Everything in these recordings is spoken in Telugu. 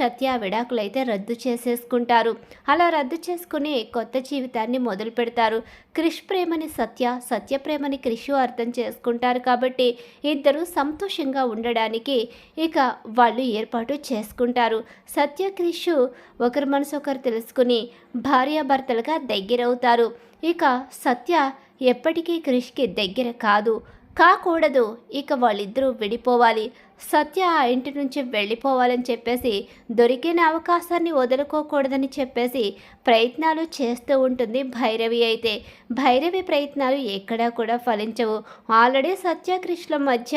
సత్య విడాకులైతే రద్దు చేసేసుకుంటారు. అలా రద్దు చేసుకుని కొత్త జీవితాన్ని మొదలు పెడతారు. క్రిష్ ప్రేమని సత్య సత్య ప్రేమని క్రిషు అర్థం చేసుకుంటారు కాబట్టి ఇద్దరు సంతోషంగా ఉండడానికి ఇక వాళ్ళు ఏర్పాటు చేసుకుంటారు. సత్య క్రిషు ఒకరి మనసు ఒకరు తెలుసుకుని భార్యాభర్తలుగా దగ్గరవుతారు. ఇక సత్య ఎప్పటికీ క్రిష్కి దగ్గర కాదు. కాకూడదు. ఇక వాళ్ళిద్దరూ విడిపోవాలి. సత్య ఆ ఇంటి నుంచి వెళ్ళిపోవాలని చెప్పేసి దొరికిన అవకాశాన్ని వదులుకోకూడదని చెప్పేసి ప్రయత్నాలు చేస్తూ ఉంటుంది భైరవి అయితే. భైరవి ప్రయత్నాలు ఎక్కడా కూడా ఫలించవు. ఆల్రెడీ సత్యకృష్ణ మధ్య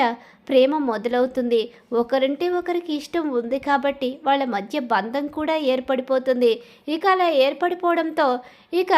ప్రేమ మొదలవుతుంది. ఒకరింటి ఒకరికి ఇష్టం ఉంది కాబట్టి వాళ్ళ మధ్య బంధం కూడా ఏర్పడిపోతుంది. ఇక అలా ఏర్పడిపోవడంతో ఇక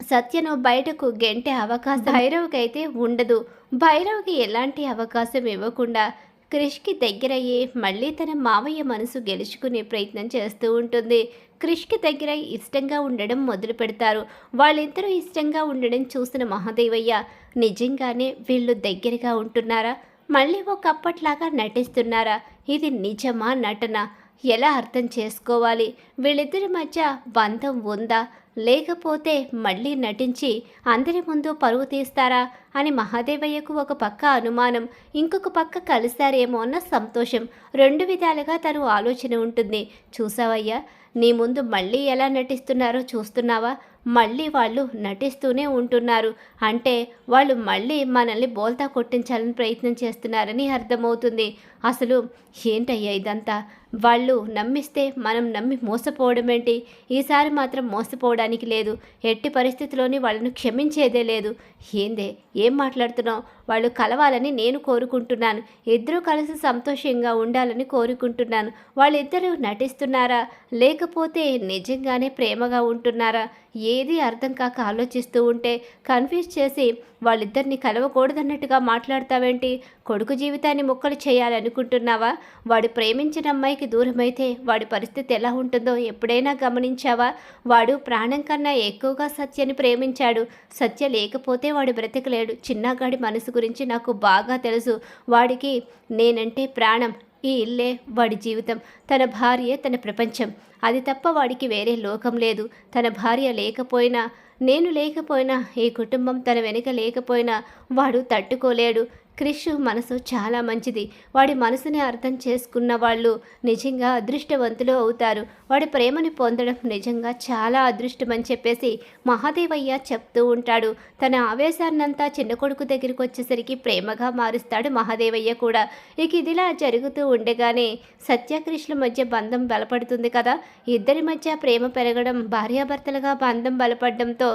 సత్యను బయటకు గెంటే అవకాశం భైరవ్కైతే ఉండదు. భైరవ్కి ఎలాంటి అవకాశం ఇవ్వకుండా క్రిష్కి దగ్గరయ్యి మళ్ళీ తన మావయ్య మనసు గెలుచుకునే ప్రయత్నం చేస్తూ ఉంటుంది. క్రిష్కి దగ్గర ఇష్టంగా ఉండడం మొదలు పెడతారు. వాళ్ళిద్దరూ ఇష్టంగా ఉండడం చూసిన మహాదేవయ్య నిజంగానే వీళ్ళు దగ్గరగా ఉంటున్నారా? మళ్ళీ ఒకప్పట్లాగా నటిస్తున్నారా? ఇది నిజమా నటన? ఎలా అర్థం చేసుకోవాలి? వీళ్ళిద్దరి మధ్య బంధం ఉందా? లేకపోతే మళ్ళీ నటించి అందరి ముందు పరువు తీస్తారా అని మహాదేవయ్యకు ఒక పక్క అనుమానం ఇంకొక పక్క కలిశారేమో అన్న సంతోషం. రెండు విధాలుగా తను ఆలోచన ఉంటుంది. చూసావయ్యా నీ ముందు మళ్ళీ ఎలా నటిస్తున్నారో చూస్తున్నావా? మళ్ళీ వాళ్ళు నటిస్తూనే ఉంటున్నారు. అంటే వాళ్ళు మళ్ళీ మనల్ని బోల్తా కొట్టించాలని ప్రయత్నం చేస్తున్నారని అర్థమవుతుంది. అసలు ఏంటయ్యా ఇదంతా? వాళ్ళు నమ్మిస్తే మనం నమ్మి మోసపోవడం ఏంటి ఈసారి మాత్రం మోసపోవడానికి లేదు. ఎట్టి పరిస్థితిలోని వాళ్ళను క్షమించేదే లేదు. ఏందే? ఏం మాట్లాడుతున్నావు? వాళ్ళు కలవాలని నేను కోరుకుంటున్నాను. ఇద్దరూ కలిసి సంతోషంగా ఉండాలని కోరుకుంటున్నాను. వాళ్ళిద్దరూ నటిస్తున్నారా? లేకపోతే నిజంగానే ప్రేమగా ఉంటున్నారా? ఏది అర్థం కాక ఆలోచిస్తూ ఉంటే కన్ఫ్యూజ్ చేసి వాళ్ళిద్దరిని కలవకూడదన్నట్టుగా మాట్లాడతావేంటి? కొడుకు జీవితాన్ని ముక్కలు చేయాలనుకుంటున్నావా? వాడు ప్రేమించిన అమ్మాయికి దూరమైతే వాడి పరిస్థితి ఎలా ఉంటుందో ఎప్పుడైనా గమనించావా? వాడు ప్రాణం కన్నా ఎక్కువగా సత్యని ప్రేమించాడు. సత్య లేకపోతే వాడు బ్రతకలేడు. చిన్నగాడి మనసు గురించి నాకు బాగా తెలుసు. వాడికి నేనంటే ప్రాణం. ఈ ఇల్లే వాడి జీవితం. తన భార్య తన ప్రపంచం. అది తప్ప వాడికి వేరే లోకం లేదు. తన భార్య లేకపోయినా నేను లేకపోయినా ఈ కుటుంబం తన వెనుక లేకపోయినా వాడు తట్టుకోలేడు. క్రిష్ మనసు చాలా మంచిది. వాడి మనసుని అర్థం చేసుకున్న వాళ్ళు నిజంగా అదృష్టవంతులు అవుతారు. వాడి ప్రేమని పొందడం నిజంగా చాలా అదృష్టం అని చెప్పేసి మహాదేవయ్య చెప్తూ ఉంటాడు. తన ఆవేశాన్నంతా చిన్న కొడుకు దగ్గరికి వచ్చేసరికి ప్రేమగా మారుస్తాడు మహాదేవయ్య కూడా. ఇక ఇదిలా జరుగుతూ ఉండగానే సత్యకృష్ణ మధ్య బంధం బలపడుతుంది కదా. ఇద్దరి మధ్య ప్రేమ పెరగడం భార్యాభర్తలుగా బంధం బలపడడంతో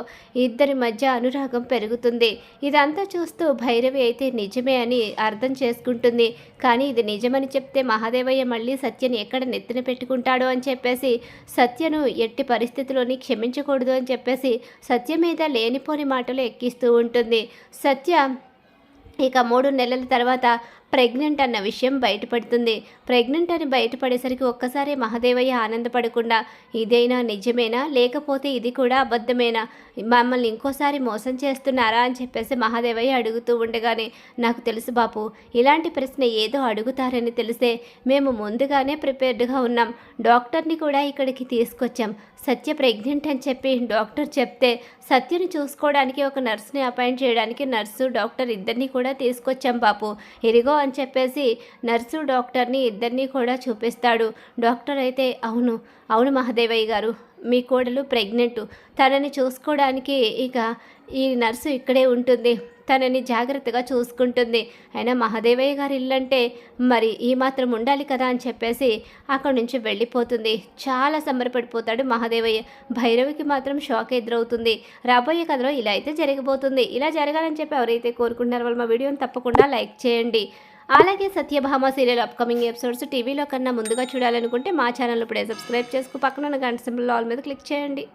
ఇద్దరి మధ్య అనురాగం పెరుగుతుంది. ఇదంతా చూస్తూ భైరవి అయితే నిజమే అని అర్థం చేసుకుంటుంది. కానీ ఇది నిజమని చెప్తే మహాదేవయ్య మళ్ళీ సత్యని ఎక్కడ నెత్తిన పెట్టుకుంటాడో అని చెప్పేసి సత్యను ఎట్టి పరిస్థితిలోని క్షమించకూడదు అని చెప్పేసి సత్య మీద లేనిపోని మాటలు ఎక్కిస్తూ ఉంటుంది. సత్య ఇక మూడు నెలల తర్వాత ప్రెగ్నెంట్ అన్న విషయం బయటపడుతుంది. ప్రెగ్నెంట్ అని బయటపడేసరికి ఒక్కసారి మహాదేవయ్య ఆనందపడకుండా ఇదైనా నిజమేనా? లేకపోతే ఇది కూడా అబద్ధమేనా? మమ్మల్ని ఇంకోసారి మోసం చేస్తున్నారా అని చెప్పేసి మహాదేవయ్య అడుగుతూ ఉండగానే నాకు తెలుసు బాపు ఇలాంటి ప్రశ్న ఏదో అడుగుతారని తెలిసే మేము ముందుగానే ప్రిపేర్డ్గా ఉన్నాం. డాక్టర్ని కూడా ఇక్కడికి తీసుకొచ్చాం. సత్య ప్రెగ్నెంట్ అని చెప్పి డాక్టర్ చెప్తే సత్యని చూసుకోవడానికి ఒక నర్స్ని అపాయింట్ చేయడానికి నర్సు డాక్టర్ ఇద్దరిని కూడా తీసుకొచ్చాం బాపు. ఇదిగో అని చెప్పేసి నర్సు డాక్టర్ని ఇద్దరిని కూడా చూపిస్తాడు. డాక్టర్ అయితే అవును అవును మహాదేవయ్య గారు మీ కోడలు ప్రెగ్నెంట్. తనని చూసుకోవడానికి ఇక ఈ నర్సు ఇక్కడే ఉంటుంది. తనని జాగ్రత్తగా చూసుకుంటుంది. అయినా మహాదేవయ్య గారి ఇల్లంటే మరి ఈ మాత్రం ఉండాలి కదా అని చెప్పేసి అక్కడి నుంచి వెళ్ళిపోతుంది. చాలా సంబరపడిపోతాడు మహాదేవయ్య. భైరవికి మాత్రం షాక్ ఎదురవుతుంది. రాబోయే కథలో ఇలా అయితే జరిగిపోతుంది. ఇలా జరగాలని చెప్పి ఎవరైతే కోరుకుంటున్నారో వాళ్ళు మా వీడియోని తప్పకుండా లైక్ చేయండి. అలాగే సత్యభామ సీరియల్ అప్కమింగ్ ఎపిసోడ్స్ టీవీలో కన్నా ముందుగా చూడాలనుకుంటే మా ఛానల్ ఇప్పుడే సబ్స్క్రైబ్ చేసుకు పక్కన ఉన్న గంట సింబల్ ఆల్ మీద క్లిక్ చేయండి.